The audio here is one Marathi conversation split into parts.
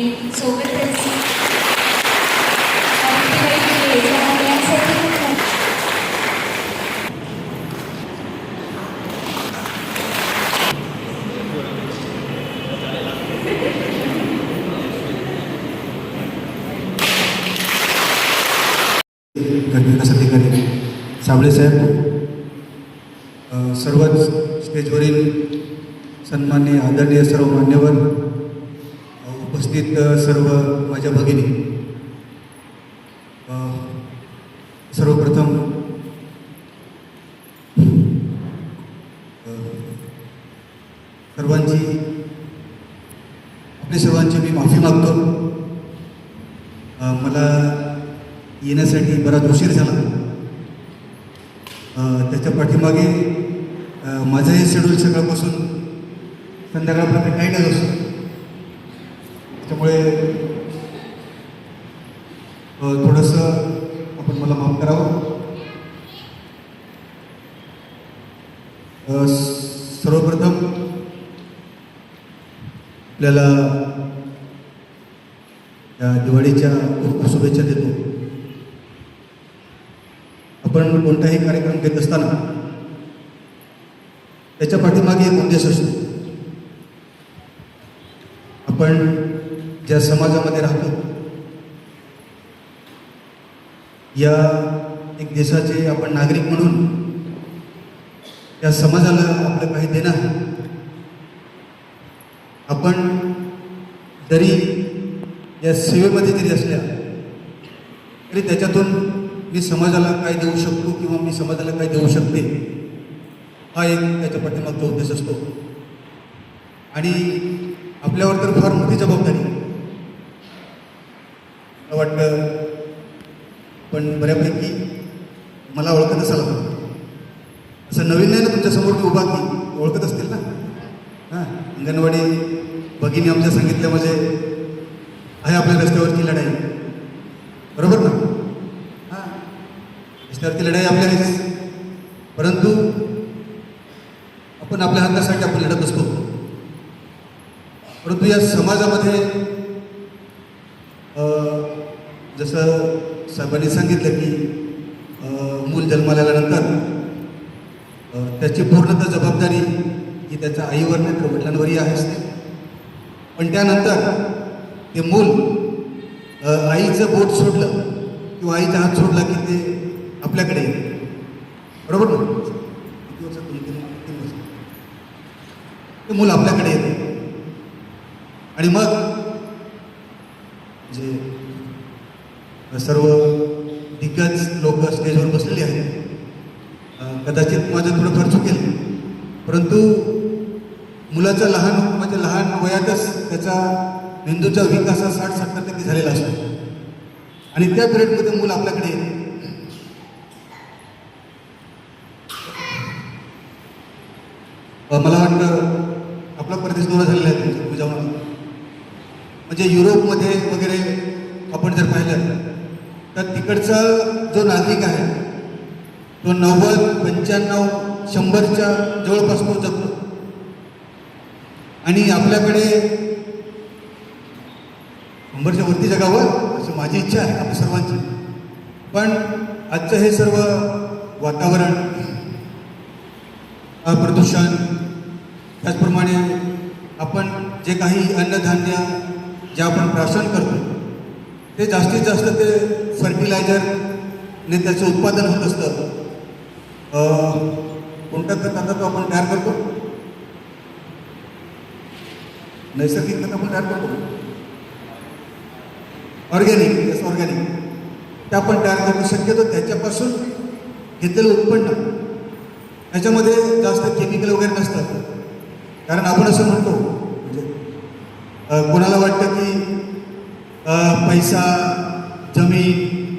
in sober presence. साबळे साहेब सन्मान्य आदरणीय सर्व मान्यवर उपस्थित सर्व माझ्या भगिनी. सर्वप्रथम सर्वांची आपली सर्वांची मी माफी मागतो. मला येण्यासाठी बराच उशीर झाला. त्याच्या पाठीमागे माझं माझंही शेड्यूल सकाळपासून संध्याकाळपर्यंत काही नाही असतो त्यामुळे थोडंसं आपण मला माफ करावं. सर्वप्रथम आपल्याला या दिवाळीच्या खूप शुभेच्छा देतो. आपण कोणताही कार्यक्रम घेत असताना त्याच्या पाठीमागे एक उद्देश असतो. आपण ज्या समाजामध्ये राहतो. या एक देशाचे आपण नागरिक म्हणून या समाजाला आपलं काही देणं आहे. आपण जरी या सेवेमध्ये जरी असल्या तरी त्याच्यातून मी समाजाला काय देऊ शकतो किंवा मी समाजाला काय देऊ शकते हा एक त्याच्या पाठीमागचा उद्देश असतो. आणि आपल्यावर तर फार मोठी जबाबदारी आहे. वाटतं. पण बऱ्यापैकी मला ओळखत असाल आपण. असं नवीन नाही ना तुमच्यासमोर मी उभा की? ओळखत असतील ना? हां अंगणवाडी भगिनी आमच्या सांगितल्या म्हणजे आहे आपल्या रस्त्यावरची लढाई. बरोबर ना? हां रस्त्यावरची लढाई आपल्यालाच परंतु आपण आपल्या हक्कासाठी आपण लढत असतो. परंतु या समाजामध्ये जसं साहेबांनी सांगितलं की मूल जन्माला आल्यानंतर त्याची पूर्णतः जबाबदारी ही त्याच्या आईवर नाही तर वडिलांवरही आहे असते. पण त्यानंतर ते मूल आईचं बोट सोडलं किंवा आईचा हात सोडला की ते आपल्याकडे येते बरोबर ना? किती वर्ष दोन तीन ते मूल आपल्याकडे येते. आणि मग जे सर्व दिग्गज लोक स्टेजवर बसलेली आहेत. कदाचित माझं थोडंफार चुकेल. परंतु मुलाचा लहान म्हणजे लहान वयातच त्याचा मेंदूचा विकास हा साठ सत्तर टक्के झालेला असतो. आणि त्या पिरियडमध्ये मूल आपल्याकडे मला वाटतं आपला परदेश दौरा झालेला आहे तुमचा म्हणजे युरोपमध्ये वगैरे तर तिकडचा जो नागरिक आहे तो नव्वद पंच्याण्णव शंभरच्या जवळपास तो जगतो आणि आपल्याकडे शंभरच्या वरती जगावं अशी माझी इच्छा आहे आपल्या सर्वांची. पण आजचं हे सर्व वातावरण प्रदूषण त्याचप्रमाणे आपण जे काही अन्नधान्य जे आपण प्राशन करतो ते जास्तीत जास्त ते फर्टिलायझरने त्याचं उत्पादन होत असतं. अ, तर खताचा तो आपण तयार करतो? नैसर्गिक खत आपण तयार करतो. ऑर्गॅनिक येस ऑर्गॅनिक ते आपण तयार करतो शक्यतो त्याच्यापासून घेतलेलं उत्पन्न. त्याच्यामध्ये जास्त केमिकल वगैरे नसतात. कारण आपण असं म्हणतो म्हणजे कोणाला वाटतं की पैसा जमीन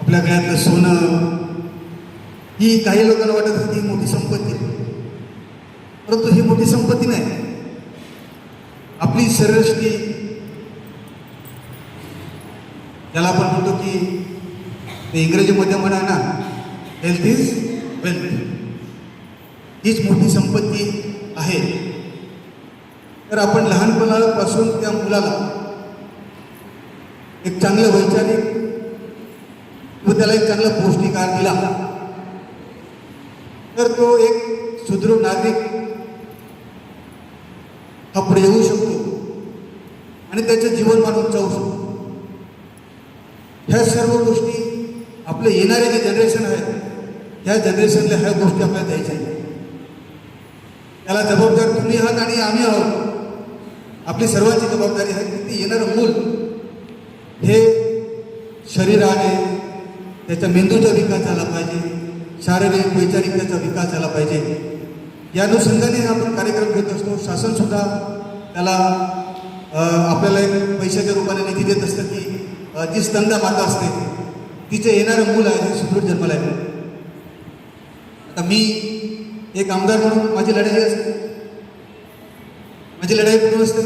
आपल्या गळ्यातलं सोनं ही काही लोकांना वाटत होती ही मोठी संपत्ती परंतु ही मोठी संपत्ती नाही. आपली शरीरष्टी ज्याला आपण म्हणतो की ते इंग्रजीमध्ये म्हणा ना हेल्थ इज वेल्थ हीच मोठी संपत्ती आहे. तर आपण लहानपणापासून त्या मुलाला एक चांगलं वैचारिक व त्याला एक चांगला पौष्टिकार दिला. तर तो एक सुदृढ नागरिक हा पुढे येऊ शकतो आणि त्याचं जीवनमान उंचावू शकतो. ह्या सर्व गोष्टी आपले येणारे जे जनरेशन आहे ह्या जनरेशनला ह्या गोष्टी आपल्याला द्यायच्या आहेत. त्याला जबाबदार तुम्ही आहात आणि आम्ही आहोत. आपली सर्वांची जबाबदारी आहे की ते येणारं मूल हे शरीराने त्याच्या मेंदूचा विकास झाला पाहिजे शारीरिक वैचारिक त्याचा विकास झाला पाहिजे. या अनुषंगाने आपण कार्यक्रम घेत असतो. शासनसुद्धा त्याला आपल्याला एक पैशाच्या रूपाने निधी देत असतं की जी स्तंदा माता असते तिचे येणारं मूल आहे सुदृढ जन्माला आहे आता मी एक आमदार म्हणून माझी लढाई असते. माझी लढाई पूर्ण असते.